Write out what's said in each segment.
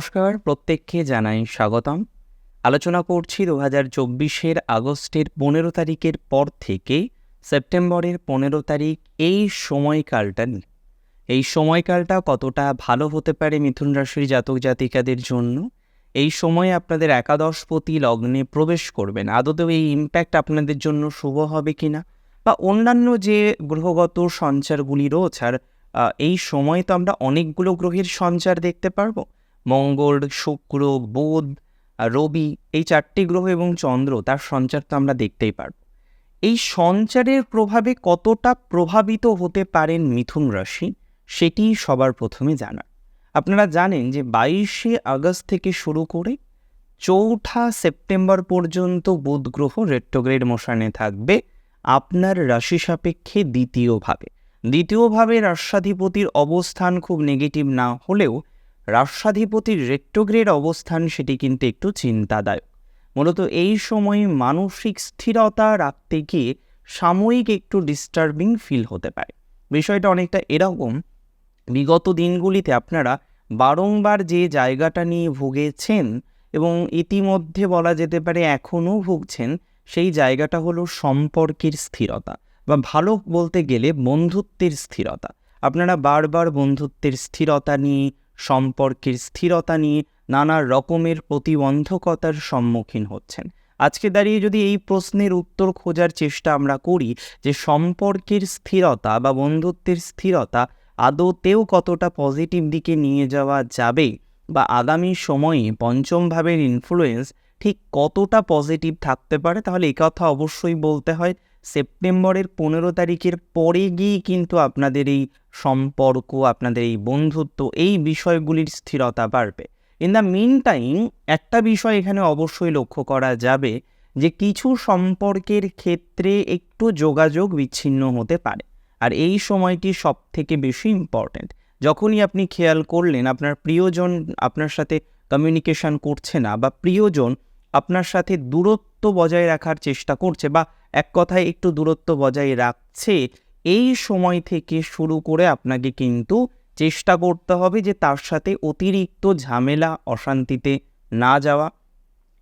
নমস্কার, প্রত্যেককে জানাই স্বাগতম। আলোচনা করছি দু হাজার চব্বিশের আগস্টের পনেরো তারিখের পর থেকে সেপ্টেম্বরের পনেরো তারিখ এই সময়কালটা নিয়ে। এই সময়কালটা কতটা ভালো হতে পারে মিথুন রাশির জাতক জাতিকাদের জন্য? এই সময়ে আপনাদের একাদশপতি লগ্নে প্রবেশ করবেন। আদতেও এই ইম্প্যাক্ট আপনাদের জন্য শুভ হবে কিনা? বা অন্যান্য যে গ্রহগত সঞ্চারগুলি রয়েছে, আর এই সময় তো আমরা অনেকগুলো গ্রহের সঞ্চার দেখতে পারব। মঙ্গল, শুক্র, বুধ রবি এই চারটি গ্রহ এবং চন্দ্র, তার সঞ্চার তো আমরা দেখতেই পারব। এই সঞ্চারের প্রভাবে কতটা প্রভাবিত হতে পারেন মিথুন রাশি, সেটি সবার প্রথমে জানা আপনারা জানেন যে বাইশে আগস্ট থেকে শুরু করে চৌঠা সেপ্টেম্বর পর্যন্ত বুধ গ্রহ রেট্রোগ্রেড মোশনে থাকবে আপনার রাশি সাপেক্ষে দ্বিতীয়ভাবে দ্বিতীয়ভাবে রাষ্ট্রাধিপতির অবস্থান খুব নেগেটিভ না হলেও রাষ্ট্রাধিপতির রেট্রোগ্রেড অবস্থান সেটি কিন্তু একটু চিন্তাদায়ক। মূলত এই সময়ে মানসিক স্থিরতা রাখতে গিয়ে সাময়িক একটু ডিস্টার্বিং ফিল হতে পারে। বিষয়টা অনেকটা এরকম, বিগত দিনগুলিতে আপনারা বারংবার যে জায়গাটা নিয়ে ভুগেছেন এবং ইতিমধ্যে বলা যেতে পারে এখনও ভুগছেন, সেই জায়গাটা হলো সম্পর্কের স্থিরতা বা ভালো বলতে গেলে বন্ধুত্বের স্থিরতা। আপনারা বারবার বন্ধুত্বের স্থিরতা নিয়ে সম্পর্কের স্থিরতা নিয়ে নানা রকমের প্রতিবন্ধকতার সম্মুখীন হচ্ছেন। আজকে দাঁড়িয়ে যদি এই প্রশ্নের উত্তর খোঁজার চেষ্টা আমরা করি যে সম্পর্কের স্থিরতা বা বন্ধুত্বের স্থিরতা আদতেও কতটা পজিটিভ দিকে নিয়ে যাওয়া যাবে বা আগামী সময়ে পঞ্চম ভাবের ইনফ্লুয়েন্স ঠিক কতটা পজিটিভ থাকতে পারে, তাহলে এই কথা অবশ্যই বলতে হয়। সেপ্টেম্বরের পনেরো তারিখের পরে গিয়ে কিন্তু আপনাদের এই সম্পর্ক, আপনাদের এই বন্ধুত্ব, এই বিষয়গুলির স্থিরতা বাড়বে। ইন দ্য মিন টাইম একটা বিষয় এখানে অবশ্যই লক্ষ্য করা যাবে যে কিছু সম্পর্কের ক্ষেত্রে একটু যোগাযোগ বিচ্ছিন্ন হতে পারে। আর এই সময়টি সব থেকে বেশি ইম্পর্ট্যান্ট যখনই আপনি খেয়াল করলেন আপনার প্রিয়জন আপনার সাথে কমিউনিকেশন করছে না বা প্রিয়জন আপনার সাথে দূরত্ব বজায় রাখার চেষ্টা করছে বা এক কথায় একটু দূরত্ব বজায় রাখছে, এই সময় থেকে শুরু করে আপনাকে কিন্তু চেষ্টা করতে হবে যে তার সাথে অতিরিক্ত ঝামেলা, অশান্তিতে না যাওয়া।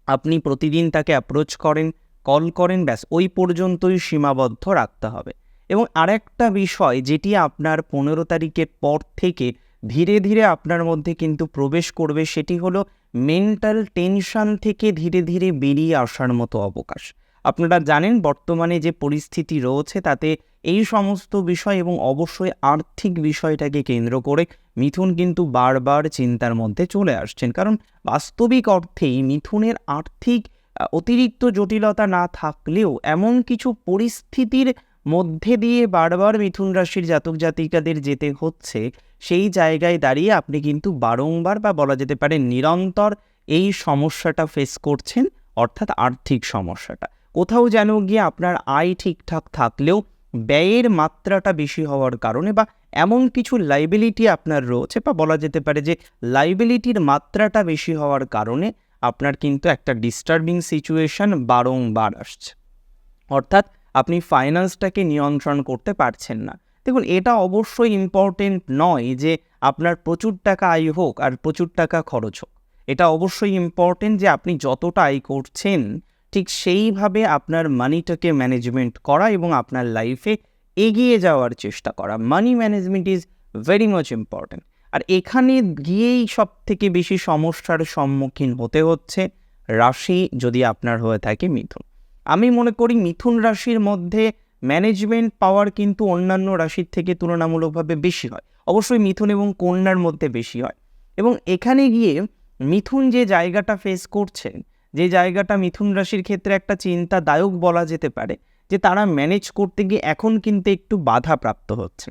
আপনি প্রতিদিন তাকে অ্যাপ্রোচ করেন কল করেন, ব্যাস ওই পর্যন্তই সীমাবদ্ধ রাখতে হবে। এবং আরেকটা বিষয় যেটি আপনার পনেরো তারিখের পর থেকে ধীরে ধীরে আপনার মধ্যে কিন্তু প্রবেশ করবে সেটি হলো মেন্টাল টেনশন থেকে ধীরে ধীরে বেরিয়ে আসার মতো অবকাশ। আপনারা জানেন, বর্তমানে যে পরিস্থিতি রয়েছে, তাতে এই সমস্ত বিষয় এবং অবশ্যই আর্থিক বিষয়টাকে কেন্দ্র করে মিথুন কিন্তু বারবার চিন্তার মধ্যে চলে আসছেন। কারণ বাস্তবিক অর্থেই মিথুনের আর্থিক অতিরিক্ত জটিলতা না থাকলেও এমন কিছু পরিস্থিতির মধ্যে দিয়ে বারবার মিথুন রাশির জাতক জাতিকাদের যেতে হচ্ছে, সেই জায়গায় দাঁড়িয়ে আপনি কিন্তু বারংবার বা বলা যেতে পারে নিরন্তর এই সমস্যাটা ফেস করছেন, অর্থাৎ আর্থিক সমস্যাটা। কোথাও যেন গিয়ে আপনার আয় ঠিকঠাক থাকলেও ব্যয়ের মাত্রাটা বেশি হওয়ার কারণে বা এমন কিছু লাইবিলিটি আপনার রয়েছে বা বলা যেতে পারে যে লাইবিলিটির মাত্রাটা বেশি হওয়ার কারণে আপনার কিন্তু একটা ডিস্টার্বিং সিচুয়েশন বারংবার আসছে। অর্থাৎ আপনি ফাইন্যান্সটাকে নিয়ন্ত্রণ করতে পারছেন না। দেখুন, এটা অবশ্যই ইম্পর্টেন্ট নয় যে আপনার প্রচুর টাকা আয় হোক আর প্রচুর টাকা খরচ হোক। এটা অবশ্যই ইম্পর্টেন্ট যে আপনি যতটা আয় করছেন, ঠিক সেইভাবে আপনার মানিটাকে ম্যানেজমেন্ট করা এবং আপনার লাইফে এগিয়ে যাওয়ার চেষ্টা করা। Money management is very much important আর এখানে গিয়েই সব থেকে বেশি সমস্যার সম্মুখীন হতে হচ্ছে রাশি যদি আপনার হয়ে থাকে মিথুন। আমি মনে করি মিথুন রাশির মধ্যে ম্যানেজমেন্ট পাওয়ার কিন্তু অন্যান্য রাশির থেকে তুলনামূলকভাবে বেশি হয়। অবশ্যই মিথুন এবং কন্যার মধ্যে বেশি হয়। এবং এখানে গিয়ে মিথুন যে জায়গাটা ফেস করছেন যে জায়গাটা মিথুন রাশির ক্ষেত্রে একটা চিন্তাদায়ক বলা যেতে পারে, যে তারা ম্যানেজ করতে গিয়ে এখন কিন্তু একটু বাধাপ্রাপ্ত হচ্ছে।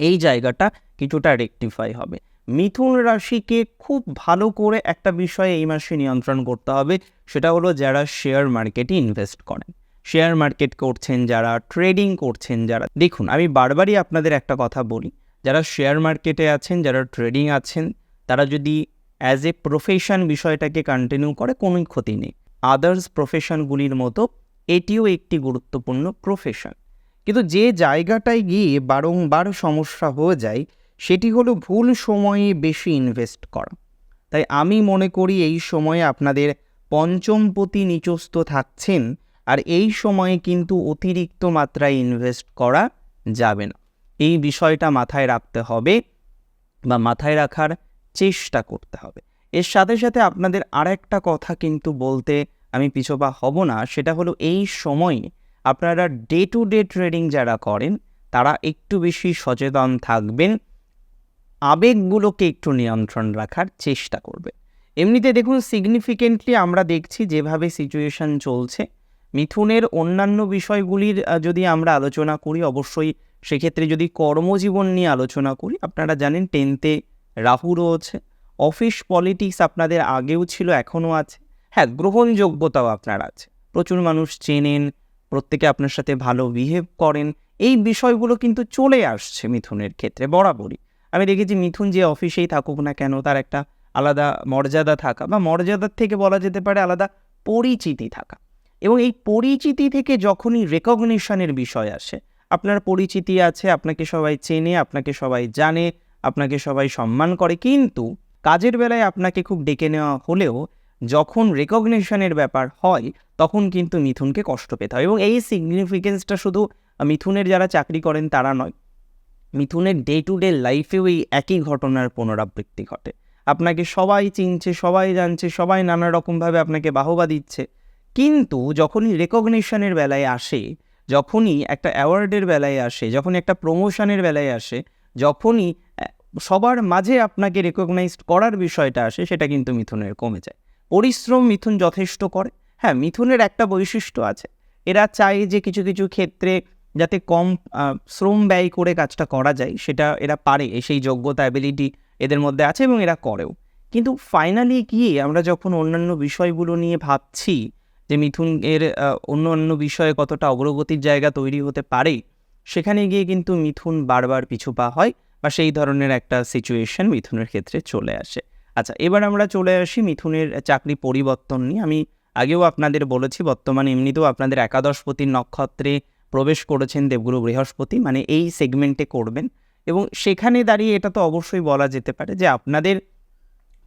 এই জায়গাটা কিছুটা রেকটিফাই হবে। মিথুন রাশিকে খুব ভালো করে একটা বিষয়ে এই মাসে নিয়ন্ত্রণ করতে হবে। সেটা হলো যারা শেয়ার মার্কেটে ইনভেস্ট করেন। শেয়ার মার্কেট করছেন যারা ট্রেডিং করছেন যারা। দেখুন, আমি বারবারই আপনাদের একটা কথা বলি, যারা শেয়ার মার্কেটে আছেন, যারা ট্রেডিং আছেন, তারা যদি অ্যাজ এ প্রফেশন বিষয়টাকে কন্টিনিউ করে কোনোই ক্ষতি নেই। আদার্স প্রফেশনগুলির মতো, এটিও একটি গুরুত্বপূর্ণ প্রফেশন কিন্তু যে জায়গাটায় গিয়ে বারংবার সমস্যা হয়ে যায়, সেটি হলো ভুল সময়ে বেশি ইনভেস্ট করা। তাই আমি মনে করি এই সময়ে আপনাদের পঞ্চমপতি নিচস্থ থাকছেন, আর এই সময়ে কিন্তু অতিরিক্ত মাত্রায় ইনভেস্ট করা যাবে না। এই বিষয়টা মাথায় রাখতে হবে বা মাথায় রাখার চেষ্টা করতে হবে। এর সাথে সাথে আপনাদের আর একটা কথা কিন্তু বলতে আমি পিছপা হব না, সেটা হলো এই সময়ে আপনারা ডে টু ডে ট্রেডিং যারা করেন, তারা একটু বেশি সচেতন থাকবেন, আবেগগুলোকে একটু নিয়ন্ত্রণ রাখার চেষ্টা করবে। এমনিতে দেখুন সিগনিফিকেন্টলি আমরা দেখছি যেভাবে সিচুয়েশন চলছে। মিথুনের অন্যান্য বিষয়গুলির যদি আমরা আলোচনা করি, অবশ্যই সেক্ষেত্রে যদি কর্মজীবন নিয়ে আলোচনা করি, আপনারা জানেন টেনতে রাহু রয়েছে। অফিস পলিটিক্স আপনাদের আগেও ছিল, এখনও আছে। হ্যাঁ গ্রহণযোগ্যতাও আপনার আছে। প্রচুর মানুষ চেনেন, প্রত্যেকে আপনার সাথে ভালো বিহেভ করেন। এই বিষয়গুলো কিন্তু চলে আসছে মিথুনের ক্ষেত্রে, বরাবরই। আমি দেখেছি মিথুন যে অফিসেই থাকুক না কেন, তার একটা আলাদা মর্যাদা থাকা বা মর্যাদার থেকে বলা যেতে পারে আলাদা পরিচিতি থাকা। এবং এই পরিচিতি থেকে যখনই রেকগনিশনের বিষয় আসে, আপনার পরিচিতি আছে, আপনাকে সবাই চেনে, আপনাকে সবাই জানে, আপনাকে সবাই সম্মান করে, কিন্তু কাজের বেলায় আপনাকে খুব ডেকে নেওয়া হলেও যখন রেকগনিশনের ব্যাপার হয়, তখন কিন্তু মিথুনকে কষ্ট পেতে হয়। এবং এই সিগনিফিকেন্সটা শুধু মিথুনের যারা চাকরি করেন তারা নয়, মিথুনের ডে টু ডে লাইফেও এই একই ঘটনার পুনরাবৃত্তি ঘটে। আপনাকে সবাই চিনছে, সবাই জানছে, সবাই নানা রকমভাবে আপনাকে বাহবা দিচ্ছে। কিন্তু যখনই রেকগনিশনের বেলায় আসে, যখনই একটা অ্যাওয়ার্ডের বেলায় আসে, যখনই একটা প্রমোশনের বেলায় আসে, যখনই সবার মাঝে আপনাকে রেকগনাইজড করার বিষয়টা আসে, সেটা কিন্তু মিথুনের কমে যায়। পরিশ্রম মিথুন যথেষ্ট করে। হ্যাঁ মিথুনের একটা বৈশিষ্ট্য আছে। এরা চায় যে কিছু কিছু ক্ষেত্রে যাতে কম শ্রম ব্যয় করে কাজটা করা যায়, সেটা এরা পারে সেই যোগ্যতা অ্যাবিলিটি এদের মধ্যে আছে এবং এরা করেও। কিন্তু ফাইনালি গিয়ে আমরা যখন অন্যান্য বিষয়গুলো নিয়ে ভাবছি, যে মিথুন এর অন্য অন্য বিষয়ে কতটা অগ্রগতির জায়গা তৈরি হতে পারে, সেখানে গিয়ে কিন্তু মিথুন বারবার পিছু পা হয় বা সেই ধরনের একটা সিচুয়েশন মিথুনের ক্ষেত্রে চলে আসে। আচ্ছা এবার আমরা চলে আসি মিথুনের চাকরি পরিবর্তন নিয়ে। আমি আগেও আপনাদের বলেছি, বর্তমানে এমনিতেও আপনাদের একাদশপতির নক্ষত্রে প্রবেশ করেছেন দেবগুরু বৃহস্পতি মানে এই সেগমেন্টে করবেন। এবং সেখানে দাঁড়িয়ে এটা তো অবশ্যই বলা যেতে পারে যে আপনাদের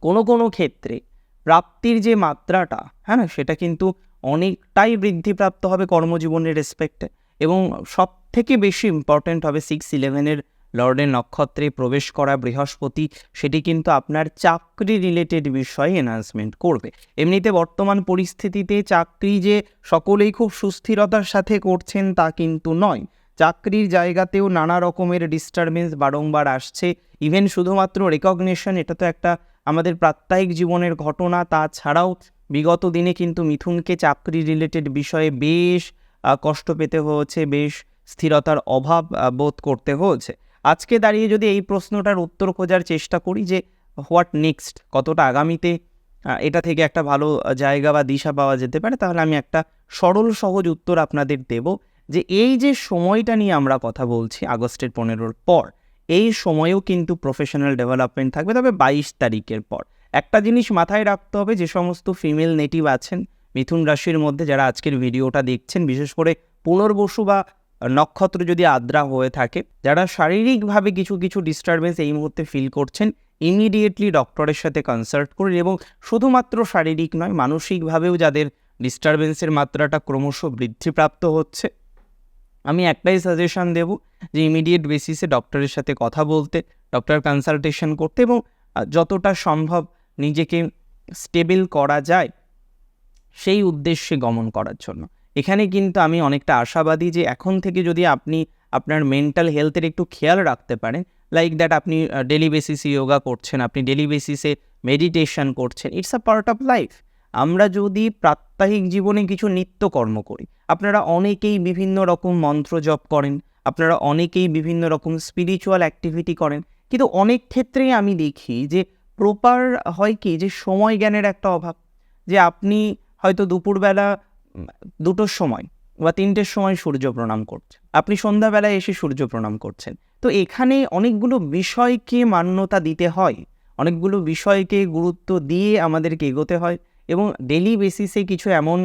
কোনো কোনো ক্ষেত্রে প্রাপ্তির যে মাত্রাটা হ্যাঁ সেটা কিন্তু অনেকটাই বৃদ্ধিপ্রাপ্ত হবে কর্মজীবনের রেসপেক্টে এবং সব থেকে বেশি ইম্পর্ট্যান্ট হবে সিক্স ইলেভেনের লর্ডের নক্ষত্রে প্রবেশ করা বৃহস্পতি, সেটি কিন্তু আপনার চাকরি রিলেটেড বিষয়ে এনহান্সমেন্ট করবে। এমনিতে বর্তমান পরিস্থিতিতে চাকরি যে সকলেই খুব সুস্থিরতার সাথে করছেন তা কিন্তু নয়। চাকরির জায়গাতেও নানা রকমের ডিস্টারবেন্স বারংবার আসছে। ইভেন শুধুমাত্র রেকগনেশন এটা তো একটা আমাদের প্রাত্যহিক জীবনের ঘটনা। তাছাড়াও বিগত দিনে কিন্তু মিথুনকে চাকরি রিলেটেড বিষয়ে বেশ কষ্ট পেতে হয়েছে, বেশ স্থিরতার অভাব বোধ করতে হয়েছে। আজকে দাঁড়িয়ে যদি এই প্রশ্নটার উত্তর খোঁজার চেষ্টা করি যে হোয়াট নেক্সট, কতটা আগামীতে এটা থেকে একটা ভালো জায়গা বা দিশা পাওয়া যেতে পারে, তাহলে আমি একটা সরল, সহজ উত্তর আপনাদের দেব যে এই যে সময়টা নিয়ে আমরা কথা বলছি আগস্টের পনেরোর পর, এই সময়েও কিন্তু প্রফেশনাল ডেভেলপমেন্ট থাকবে, তবে বাইশ তারিখের পর। একটা জিনিস মাথায় রাখতে হবে, যে সমস্ত ফিমেল নেটিভ আছেন, মিথুন রাশির মধ্যে যারা আজকের ভিডিওটা দেখছেন, বিশেষ করে পুনর্বসু বা নক্ষত্র যদি আদ্রা হয়ে থাকে, যারা শারীরিকভাবে কিছু কিছু ডিস্টারবেন্স এই মুহূর্তে ফিল করছেন ইমিডিয়েটলি ডক্টরের সাথে কনসাল্ট করুন এবং শুধুমাত্র শারীরিক নয়, মানসিকভাবেও যাদের ডিস্টারবেন্সের মাত্রাটা ক্রমশ বৃদ্ধিপ্রাপ্ত হচ্ছে। আমি একটাই সাজেশন দেব যে ইমিডিয়েট বেসিসে ডক্টরের সাথে কথা বলতে ডক্টর কনসালটেশন করতে এবং যতটা সম্ভব নিজেকে স্টেবল করা যায়, সেই উদ্দেশ্যে গমন করার জন্য। এখানে কিন্তু আমি অনেকটা আশাবাদী যে এখন থেকে যদি আপনি আপনার মেন্টাল হেলথের একটু খেয়াল রাখতে পারেন লাইক দ্যাট আপনি ডেলি বেসিসে যোগা করছেন, আপনি ডেলি বেসিসে মেডিটেশন করছেন it's a part of life আমরা যদি প্রাত্যহিক জীবনে কিছু নিত্যকর্ম করি, আপনারা অনেকেই বিভিন্ন রকম মন্ত্র জপ করেন, আপনারা অনেকেই বিভিন্ন রকম স্পিরিচুয়াল অ্যাক্টিভিটি করেন, কিন্তু অনেক ক্ষেত্রেই আমি দেখি যে প্রপার হয় কি যে সময় জ্ঞানের একটা অভাব, যে আপনি হয়তো দুপুরবেলা দুটোর সময় বা তিনটের সময় সূর্য প্রণাম করছেন আপনি সন্ধ্যাবেলায় এসে সূর্য প্রণাম করছেন। তো এখানে অনেকগুলো বিষয়কে মান্যতা দিতে হয়, অনেকগুলো বিষয়কে গুরুত্ব দিয়ে আমাদেরকে এগোতে হয় এবং ডেলি বেসিসে কিছু এমন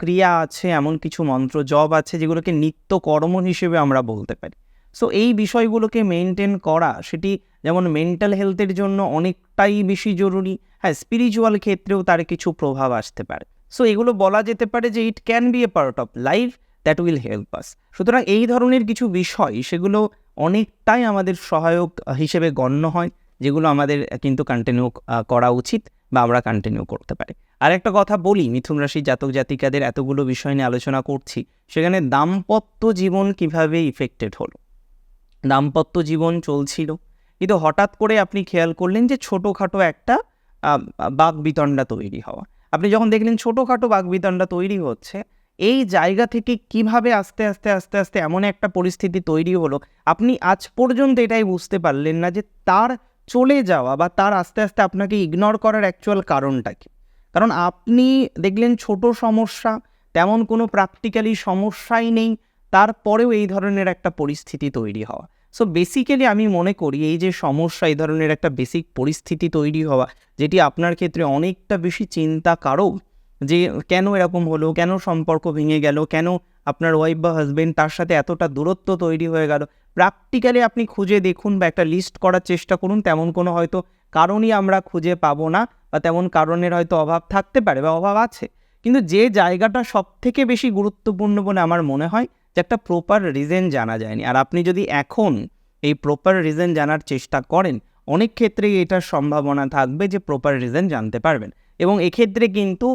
ক্রিয়া আছে, এমন কিছু মন্ত্র জব আছে যেগুলোকে নিত্য কর্ম হিসেবে আমরা বলতে পারি। সো এই বিষয়গুলোকে মেনটেন করা, সেটি যেমন মেন্টাল হেলথের জন্য অনেকটাই বেশি জরুরি হ্যাঁ স্পিরিচুয়াল ক্ষেত্রেও তার কিছু প্রভাব আসতে পারে। সো এগুলো বলা যেতে পারে যে it can be a part of life that will help us সুতরাং এই ধরনের কিছু বিষয়, সেগুলো অনেকটাই আমাদের সহায়ক হিসেবে গণ্য হয়, যেগুলো আমাদের কিন্তু কন্টিনিউ করা উচিত বা আমরা কন্টিনিউ করতে পারি। আর একটা কথা বলি, মিথুন রাশির জাতক জাতিকাদের এতগুলো বিষয় নিয়ে আলোচনা করছি, সেখানে দাম্পত্য জীবন কীভাবে ইফেক্টেড হলো? দাম্পত্য জীবন চলছিল, কিন্তু হঠাৎ করে আপনি খেয়াল করলেন যে ছোটোখাটো একটা বাঘ বিতণ্ডা তৈরি হওয়া। আপনি যখন দেখলেন ছোটোখাটো বাঘ বিতণ্ডা তৈরি হচ্ছে, এই জায়গা থেকে কীভাবে আস্তে আস্তে আস্তে আস্তে এমন একটা পরিস্থিতি তৈরি হলো, আপনি আজ পর্যন্ত এটাই বুঝতে পারলেন না যে তার চলে যাওয়া বা তার আস্তে আস্তে আপনাকে ইগনোর করার অ্যাকচুয়াল কারণটা কি? কারণ আপনি দেখলেন ছোট সমস্যা, তেমন কোনো প্র্যাকটিক্যালি সমস্যাই নেই, তারপরেও এই ধরনের একটা পরিস্থিতি তৈরি হওয়া। সো বেসিক্যালি আমি মনে করি এই যে সমস্যা, এই ধরনের একটা বেসিক পরিস্থিতি তৈরি হওয়া, যেটি আপনার ক্ষেত্রে অনেকটা বেশি চিন্তা কারক যে কেন এরকম হলো, কেন সম্পর্ক ভেঙে গেল, কেন আপনার ওয়াইফ বা হাজবেন্ড তার সাথে এতটা দূরত্ব তৈরি হয়ে গেল। প্র্যাকটিক্যালি আপনি খুঁজে দেখুন বা একটা লিস্ট করার চেষ্টা করুন, তেমন কোনো হয়তো কারণই আমরা খুঁজে পাবো না বা তেমন কারণের হয়তো অভাব থাকতে পারে বা অভাব আছে। কিন্তু যে জায়গাটা সব থেকে বেশি গুরুত্বপূর্ণ বলে আমার মনে হয় যে একটা প্রপার রিজন জানা যায়নি। আর আপনি যদি এখন এই প্রপার রিজন জানার চেষ্টা করেন, অনেক ক্ষেত্রেই এটার সম্ভাবনা থাকবে যে প্রপার রিজন জানতে পারবেন। এবং এক্ষেত্রে কিন্তু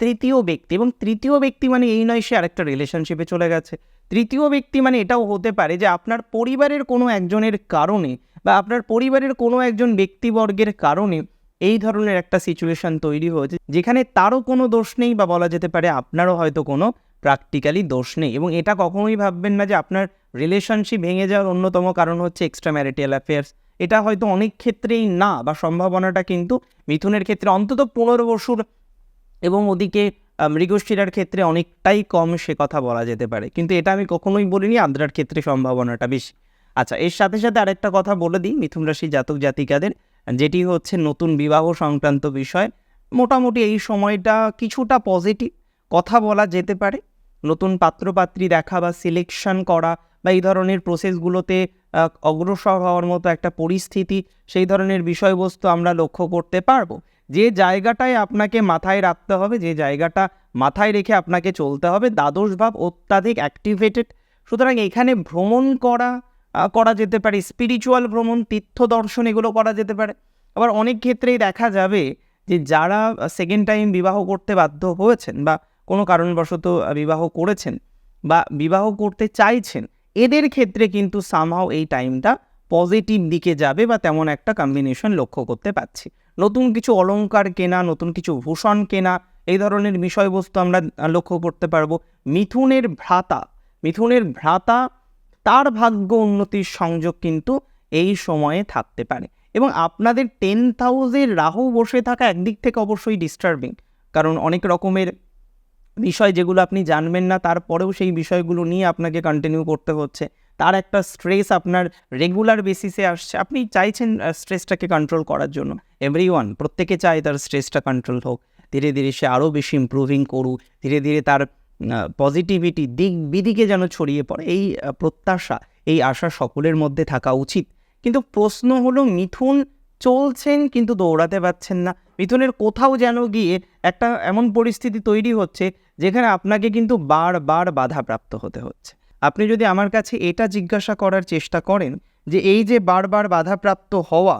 তৃতীয় ব্যক্তি এবং তৃতীয় ব্যক্তি মানে এই নয় সে আরেকটা রিলেশনশিপে চলে গেছে। তৃতীয় ব্যক্তি মানে এটাও হতে পারে যে আপনার পরিবারের কোনো একজনের কারণে বা আপনার পরিবারের কোনো একজন ব্যক্তিবর্গের কারণে এই ধরনের একটা সিচুয়েশন তৈরি হয়েছে, যেখানে তারও কোনো দোষ নেই বা বলা যেতে পারে আপনারও হয়তো কোনো প্র্যাকটিক্যালি দোষ নেই। এবং এটা কখনোই ভাববেন না যে আপনার রিলেশনশিপ ভেঙে যাওয়ার অন্যতম কারণ হচ্ছে এক্সট্রা ম্যারিটাল অ্যাফেয়ার্স এটা হয়তো অনেক ক্ষেত্রেই না, বা সম্ভাবনাটা কিন্তু মিথুনের ক্ষেত্রে অন্তত পনেরো বছর এবং ওদিকে মৃগশিরার ক্ষেত্রে অনেকটাই কম সে কথা বলা যেতে পারে। কিন্তু এটা আমি কখনোই বলিনি, আদ্রার ক্ষেত্রে সম্ভাবনাটা বেশি। আচ্ছা এর সাথে সাথে আরেকটা কথা বলে দিই, মিথুন রাশি জাতক জাতিকাদের, যেটি হচ্ছে নতুন বিবাহ সংক্রান্ত বিষয়। মোটামুটি এই সময়টা কিছুটা পজিটিভ কথা বলা যেতে পারে। নতুন পাত্রপাত্রী দেখা বা সিলেকশন করা বা এই ধরনের প্রসেসগুলোতে অগ্রসর হওয়ার মতো একটা পরিস্থিতি, সেই ধরনের বিষয়বস্তু আমরা লক্ষ্য করতে পারব। যে জায়গাটায় আপনাকে মাথায় রাখতে হবে, যে জায়গাটা মাথায় রেখে আপনাকে চলতে হবে, দ্বাদশ ভাব অত্যাধিক অ্যাক্টিভেটেড সুতরাং এখানে ভ্রমণ করা করা যেতে পারে স্পিরিচুয়াল ভ্রমণ, তীর্থ দর্শন এগুলো করা যেতে পারে। আবার অনেক ক্ষেত্রেই দেখা যাবে যে যারা সেকেন্ড টাইম বিবাহ করতে বাধ্য হয়েছেন বা কোনো কারণবশত বিবাহ করেছেন বা বিবাহ করতে চাইছেন, এদের ক্ষেত্রে কিন্তু সামহাও এই টাইমটা পজিটিভ দিকে যাবে বা তেমন একটা কম্বিনেশন লক্ষ্য করতে পারছি। নতুন কিছু অলঙ্কার কেনা, নতুন কিছু ভূষণ কেনা, এই ধরনের বিষয়বস্তু আমরা লক্ষ্য করতে পারব। মিথুনের ভ্রাতা মিথুনের ভ্রাতা তার ভাগ্য উন্নতির সংযোগ কিন্তু এই সময়ে থাকতে পারে এবং আপনাদের টেন হাউসের রাহু বসে থাকা একদিক থেকে অবশ্যই ডিস্টার্বিং কারণ অনেক রকমের বিষয় যেগুলো আপনি জানবেন না, তারপরেও সেই বিষয়গুলো নিয়ে আপনাকে কন্টিনিউ করতে হচ্ছে। তার একটা স্ট্রেস আপনার রেগুলার বেসিসে আসছে। আপনি চাইছেন স্ট্রেসটাকে কন্ট্রোল করার জন্য। এভরি ওয়ান প্রত্যেকে চায় তার স্ট্রেসটা কন্ট্রোল হোক। ধীরে ধীরে সে আরও বেশি ইম্প্রুভিং করুক। ধীরে ধীরে তার পজিটিভিটি দিক বিদিকে যেন ছড়িয়ে পড়ে। এই প্রত্যাশা, এই আশা সকলের মধ্যে থাকা উচিত। কিন্তু প্রশ্ন হলো, মিথুন চলছেন কিন্তু দৌড়াতে পারছেন না। মিথুনের কোথাও যেন গিয়ে একটা এমন পরিস্থিতি তৈরি হচ্ছে যেখানে আপনাকে কিন্তু বারবার বাধাপ্রাপ্ত হতে হচ্ছে। আপনি যদি আমার কাছে এটা জিজ্ঞাসা করার চেষ্টা করেন যে এই যে বারবার বাধাপ্রাপ্ত হওয়া,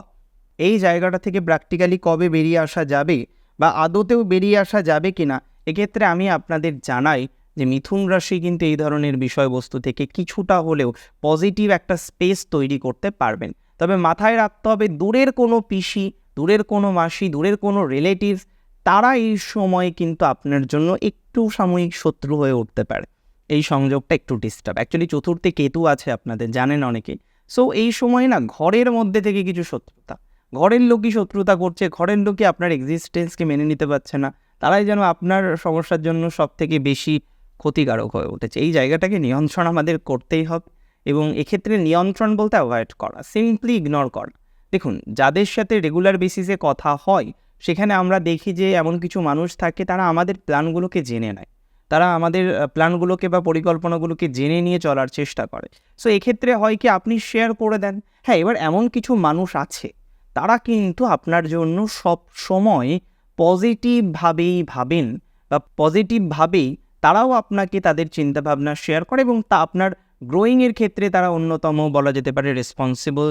এই জায়গাটা থেকে প্র্যাকটিক্যালি কবে বেরিয়ে আসা যাবে বা আদতেও বেরিয়ে আসা যাবে কি না এক্ষেত্রে আমি আপনাদের জানাই যে মিথুন রাশি কিন্তু এই ধরনের বিষয়বস্তু থেকে কিছুটা হলেও পজিটিভ একটা স্পেস তৈরি করতে পারবেন। তবে মাথায় রাখতে হবে দূরের কোনো পিসি, দূরের কোনো মাসি, দূরের কোনো রিলেটিভস তারা এই সময় কিন্তু আপনার জন্য একটু সাময়িক শত্রু হয়ে উঠতে পারে। এই সংযোগটা একটু ডিস্টার্ব অ্যাকচুয়ালি চতুর্থে কেতু আছে আপনাদের, জানেন অনেকে। সো এই সময় না ঘরের মধ্যে থেকে কিছু শত্রুতা। ঘরের লোকই শত্রুতা করছে, ঘরের লোকই আপনার এক্সিস্টেন্সকে মেনে নিতে পারছে না। তারাই যেন আপনার সমস্যার জন্য সব থেকে বেশি ক্ষতিকারক হয়ে উঠেছে। এই জায়গাটাকে নিয়ন্ত্রণ আমাদের করতেই হবে। এবং এক্ষেত্রে নিয়ন্ত্রণ বলতে অ্যাভয়েড করা সিম্পলি ইগনোর করা। দেখুন, যাদের সাথে রেগুলার বেসিসে কথা হয়, সেখানে আমরা দেখি যে এমন কিছু মানুষ থাকে, তারা আমাদের প্ল্যানগুলোকে জেনে নেয়। তারা আমাদের প্ল্যানগুলোকে বা পরিকল্পনাগুলোকে জেনে নিয়ে চলার চেষ্টা করে। সো এক্ষেত্রে হয় কি, আপনি শেয়ার করে দেন হ্যাঁ এবার এমন কিছু মানুষ আছে, তারা কিন্তু আপনার জন্য সব সময় পজিটিভভাবেই ভাবেন, বা পজিটিভভাবেই তারাও আপনাকে তাদের চিন্তাভাবনা শেয়ার করে এবং তা আপনার গ্রোয়িংয়ের ক্ষেত্রে তারা অন্যতম বলা যেতে পারে রেসপন্সিবল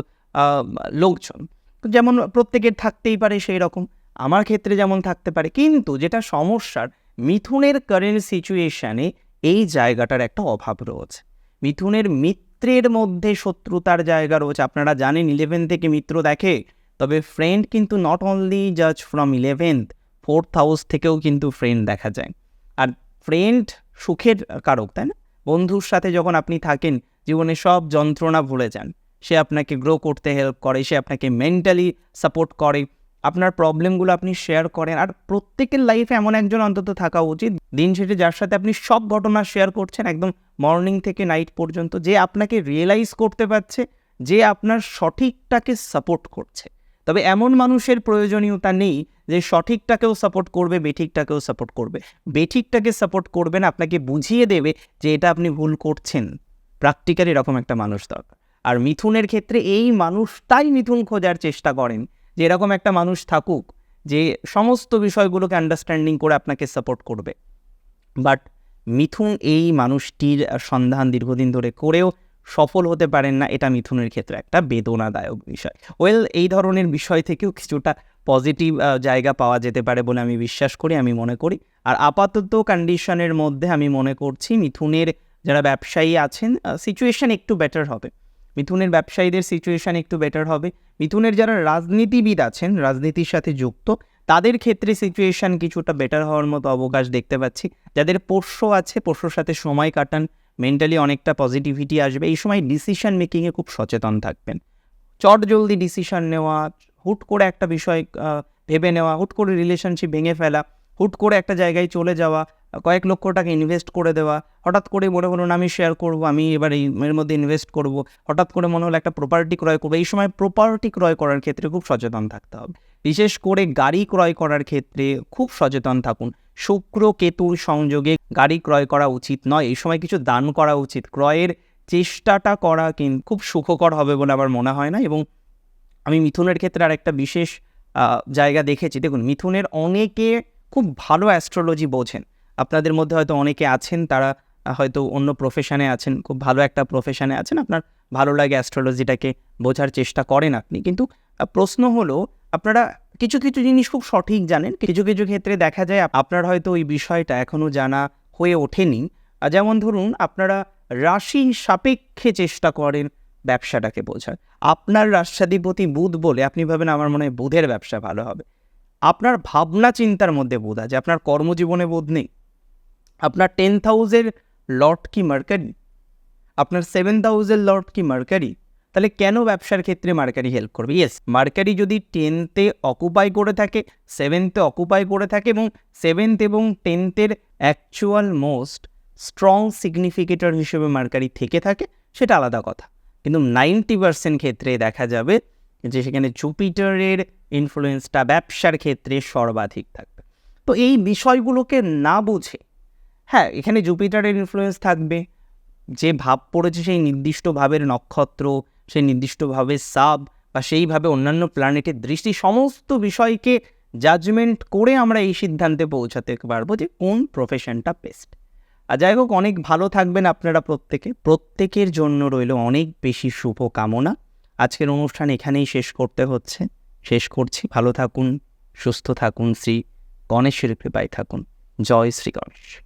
লোকজন। যেমন প্রত্যেকের থাকতেই পারে সেই রকম। আমার ক্ষেত্রে যেমন থাকতে পারে, কিন্তু যেটা সমস্যার, মিথুনের কারেন্ট সিচুয়েশানে এই জায়গাটার একটা অভাব রয়েছে। মিথুনের মিত্রের মধ্যে শত্রুতার জায়গা রয়েছে। আপনারা জানেন ইলেভেন থেকে মিত্র দেখে, তবে ফ্রেন্ড কিন্তু নট অনলি জাজ ফ্রম ইলেভেন্থ ফোর্থ হাউস থেকেও কিন্তু ফ্রেন্ড দেখা যায়। আর ফ্রেন্ড সুখের কারক, তাই না? বন্ধুর সাথে যখন আপনি থাকেন, জীবনে সব যন্ত্রণা ভুলে যান। সে আপনাকে গ্রো করতে হেল্প করে, সে আপনাকে মেন্টালি সাপোর্ট করে। আপনার প্রবলেমগুলো আপনি শেয়ার করেন। আর প্রত্যেকের লাইফে এমন একজন অন্তত থাকা উচিত, দিন শেষে যার সাথে আপনি সব ঘটনা শেয়ার করছেন, একদম মর্নিং থেকে নাইট পর্যন্ত, যে আপনাকে রিয়েলাইজ করতে পারছে, যে আপনার সঠিকটাকে সাপোর্ট করছে। তবে এমন মানুষের প্রয়োজনীয়তা নেই যে সঠিকটাকেও সাপোর্ট করবে, বেঠিকটাকেও সাপোর্ট করবে। বেঠিকটাকে সাপোর্ট করবেন আপনাকে বুঝিয়ে দেবে যে এটা আপনি ভুল করছেন। প্র্যাকটিক্যাল এরকম একটা মানুষ দরকার। আর মিথুনের ক্ষেত্রে এই মানুষটাই মিথুন খোঁজার চেষ্টা করেন যে এরকম একটা মানুষ থাকুক যে সমস্ত বিষয়গুলোকে আন্ডারস্ট্যান্ডিং করে আপনাকে সাপোর্ট করবে। বাট মিথুন এই মানুষটির সন্ধান দীর্ঘদিন ধরে করেও সফল হতে পারেন না, এটা মিথুনের ক্ষেত্রে একটা বেদনাদায়ক বিষয়। ওয়েল, এই ধরনের বিষয় থেকেও কিছুটা পজিটিভ জায়গা পাওয়া যেতে পারে বলে আমি বিশ্বাস করি, আমি মনে করি। আর আপাতত কন্ডিশনের মধ্যে আমি মনে করছি মিথুনের যারা ব্যবসায়ী আছেন সিচুয়েশান একটু বেটার হবে। মিথুনের ব্যবসায়ীদের সিচুয়েশান একটু বেটার হবে। মিথুনের যারা রাজনীতিবিদ আছেন, রাজনীতির সাথে যুক্ত, তাদের ক্ষেত্রে সিচুয়েশান কিছুটা বেটার হওয়ার মতো অবকাশ দেখতে পাচ্ছি। যাদের পোষ্য আছে, পোষ্যর সাথে সময় কাটান মেন্টালি অনেকটা পজিটিভিটি আসবে। এই সময় ডিসিশন মেকিংয়ে খুব সচেতন থাকবেন। চট জলদি ডিসিশন নেওয়া, হুট করে একটা বিষয় ভেবে নেওয়া, হুট করে রিলেশনশিপ ভেঙে ফেলা, হুট করে একটা জায়গায় চলে যাওয়া, কয়েক লক্ষ টাকা ইনভেস্ট করে দেওয়া, হঠাৎ করে মনে হলো আমি শেয়ার করব, আমি এবার এর মধ্যে ইনভেস্ট করব, হঠাৎ করে মনে হলো একটা প্রপার্টি ক্রয় করব, এই সময় প্রপার্টি ক্রয় করার ক্ষেত্রে খুব সচেতন থাকতে হবে। বিশেষ করে গাড়ি ক্রয় করার ক্ষেত্রে খুব সচেতন থাকুন। শুক্র, কেতুর সংযোগে গাড়ি ক্রয় করা উচিত নয়, এই সময় কিছু দান করা উচিত। ক্রয়ের চেষ্টাটা করা কিন্তু খুব সুখকর হবে বলে আমার মনে হয় না এবং আমি মিথুনের ক্ষেত্রে আর একটা বিশেষ জায়গা দেখেছি। দেখুন, মিথুনের অনেকে খুব ভালো অ্যাস্ট্রোলজি বোঝেন। আপনাদের মধ্যে হয়তো অনেকে আছেন, তারা হয়তো অন্য প্রফেশনে আছেন, খুব ভালো একটা প্রফেশনে আছেন, আপনার ভালো লাগে অ্যাস্ট্রোলজিটাকে বোঝার চেষ্টা করেন আপনি। কিন্তু প্রশ্ন হলো, আপনারা কিছু কিছু জিনিস খুব সঠিক জানেন, কিছু কিছু ক্ষেত্রে দেখা যায়, আপনার হয়তো ওই বিষয়টা এখনও জানা হয়ে ওঠেনি। যেমন ধরুন, আপনারা রাশি সাপেক্ষে চেষ্টা করেন ব্যবসাটাকে বোঝার। আপনার রাষ্ট্রাধিপতি বুধ বলে আপনি ভাবেন আমার মনে হয় বুধের ব্যবসা ভালো হবে। আপনার ভাবনা চিন্তার মধ্যে বোধ আছে, আপনার কর্মজীবনে বোধ নেই। আপনার টেন হাউসের লর্ড কি মার্কারি? আপনার সেভেন হাউসের লর্ড কি মার্কারি? তাহলে কেন ব্যবসার ক্ষেত্রে মার্কারি হেল্প করবে? ইয়েস মার্কারি যদি টেনতে অকুপাই করে থাকে সেভেন্থে অকুপাই করে থাকে এবং সেভেন্থ এবং টেন্থের অ্যাকচুয়াল মোস্ট স্ট্রং সিগনিফিকেটর হিসেবে মার্কারি থেকে থাকে, সেটা আলাদা কথা। কিন্তু নাইনটি পার্সেন্ট ক্ষেত্রে দেখা যাবে যে সেখানে জুপিটারের ইনফ্লুয়েন্সটা ব্যবসার ক্ষেত্রে সর্বাধিক থাকবে। তো এই বিষয়গুলোকে না বুঝে হ্যাঁ এখানে জুপিটারের ইনফ্লুয়েন্স থাকবে, যে ভাব পড়েছে সেই নির্দিষ্ট ভাবের নক্ষত্র সেই নির্দিষ্টভাবে সাব বা সেইভাবে অন্যান্য প্ল্যানেটের দৃষ্টি সমস্ত বিষয়কে জাজমেন্ট করে আমরা এই সিদ্ধান্তে পৌঁছাতে পারব যে কোন প্রফেশনটা বেস্ট আর যাই হোক, অনেক ভালো থাকবেন আপনারা প্রত্যেকে। প্রত্যেকের জন্য রইল অনেক বেশি শুভ কামনা আজকের অনুষ্ঠান এখানেই শেষ করতে হচ্ছে। শেষ করছি। ভালো থাকুন, সুস্থ থাকুন শ্রী গণেশের কৃপায় থাকুন। জয় শ্রী গণেশ।